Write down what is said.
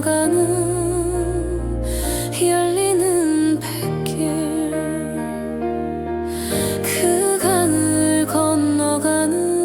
걸어가는 열리는 백길 그 강을 건너가는.